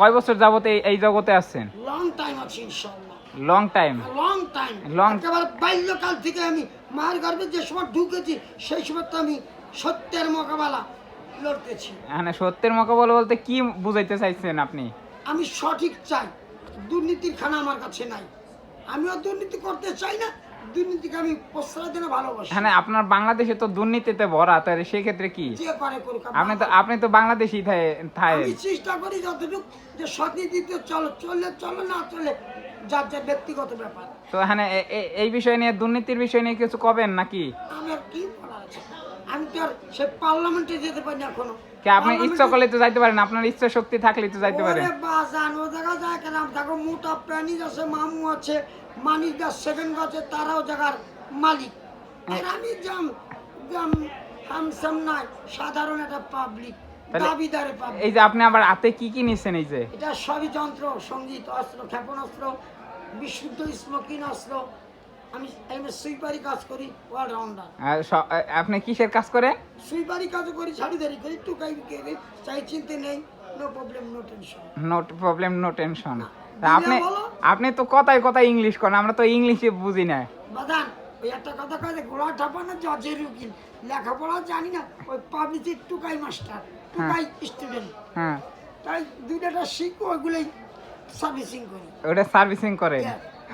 কয় বছর যাবত এই জগতে আছেন? লং টাইম আছে ইনশাল্লাহ long time long time long একেবারে বাল্যকাল থেকে আমি মায়ের গর্ভে যে সময় ঢুকেছি সেই সময় তো আমি সত্যের মোকাবেলা লড়তেছি। মানে সত্যের মোকাবিলা বলতে কি বুঝাইতে চাইছেন আপনি? আমি সঠিক চাই। দুর্নীতির খানা আমার কাছে নাই। আমিও দুর্নীতি করতে চাই না দুর্নীতিকে আমি প্রশ্রয় দিনে ভালোবাসি। মানে আপনার বাংলাদেশে তো দুর্নীতিতে ভরা তাহলে সেক্ষেত্রে কি? যে করে করুক আপনি তো আপনি তো বাংলাদেশি আমি চেষ্টা করি যতটুকু যে চলো চললে চলো না চলে যার যার ব্যক্তিগত ব্যাপার। তো হ্যাঁ এই বিষয় নিয়ে দুর্নীতির বিষয় নিয়ে কিছু কবেন নাকি? আমার কি বলার আছে? আমি তো আর সে পার্লামেন্টে যেতে পারি না এখনও। কি আপনি ইচ্ছা করলে তো যাইতে পারেন আপনার ইচ্ছা শক্তি থাকলে তো যাইতে পারেন। ওরে বাজান ও জায়গা যায় কেন? দেখো মোটা প্রাণী আছে মামু আছে মানিক দাস সেকেন্ড আছে তারাও জায়গার মালিক। আর আমি জাম জাম হামসাম নাই সাধারণ একটা পাবলিক দাবিদারে পাবলিক এই যে আপনি আবার হাতে কি কি নিচ্ছেন এই যে? এটা সবই যন্ত্র সংগীত অস্ত্র ক্ষেপণাস্ত্র বিশুদ্ধ স্মোকিং অস্ত্র আমি আমি সুইপারি কাজ করি অলরাউন্ডার আপনি কিসের কাজ করেন? সুইপারি কাজও করি ছাড়িদারি করি টুকাই বিকে চাই চিনতে নেই no problem no tension no problem no tension আপনি আপনি তো কথায় কথায় ইংলিশ করেন আমরা তো ইংলিশে বুঝি না। বাদান ওই একটা কথা যে গোলা ঠাপানো জজের উকিল। লেখাপড়া জানি না ওই পাবলিসির টুকাই মাস্টার টুকাই স্টুডেন্ট হ্যাঁ। তাই দুইটা শিখব ওইগুলোই সার্ভিসিং করি। ওটা সার্ভিসিং করেন।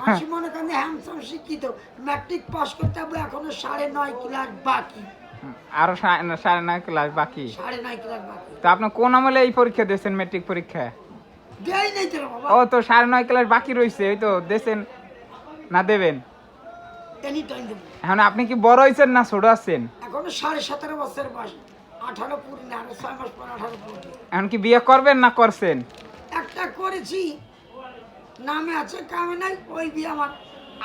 মাসি মনে করেন হ্যামসাম শিক্ষিত ম্যাট্রিক পাস করতে হবে এখনও সাড়ে নয় ক্লাস বাকি। আরও সাড়ে নয় ক্লাস বাকি। সাড়ে নয় ক্লাস বাকি। তো আপনি কোন আমলে এই পরীক্ষা দিয়েছেন মেট্রিক পরীক্ষা? দেয় নেই তো বাবা। ও তো সাড়ে নয় ক্লাস বাকি রয়েছে ওই তো দেশেন না দেবেন? এখন আপনি কি বড় হয়েছেন না ছোট আছেন? এখনও সাড়ে সতেরো বছর বয়স আঠারো পুরি না আরও ছয় মাস পর আঠারো পুরি এখন কি বিয়ে করবেন না করছেন? একটা করেছি নামে আছে কামে নাই ওই বিয়ে আমার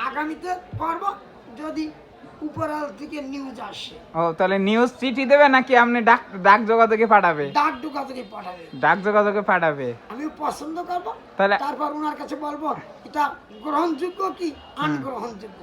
আগামীতে করব যদি উপরাল থেকে নিউজ আসে। ও তাহলে নিউজ চিঠি দেবে নাকি আপনি ডাক ডাক যোগাযোগে পাঠাবে? ডাক যোগাযোগে পাঠাবে। ডাক যোগাযোগে পাঠাবে। আমি পছন্দ করব। তাহলে তারপর ওনার কাছে বলব এটা গ্রহণযোগ্য কি আনগ্রহণযোগ্য?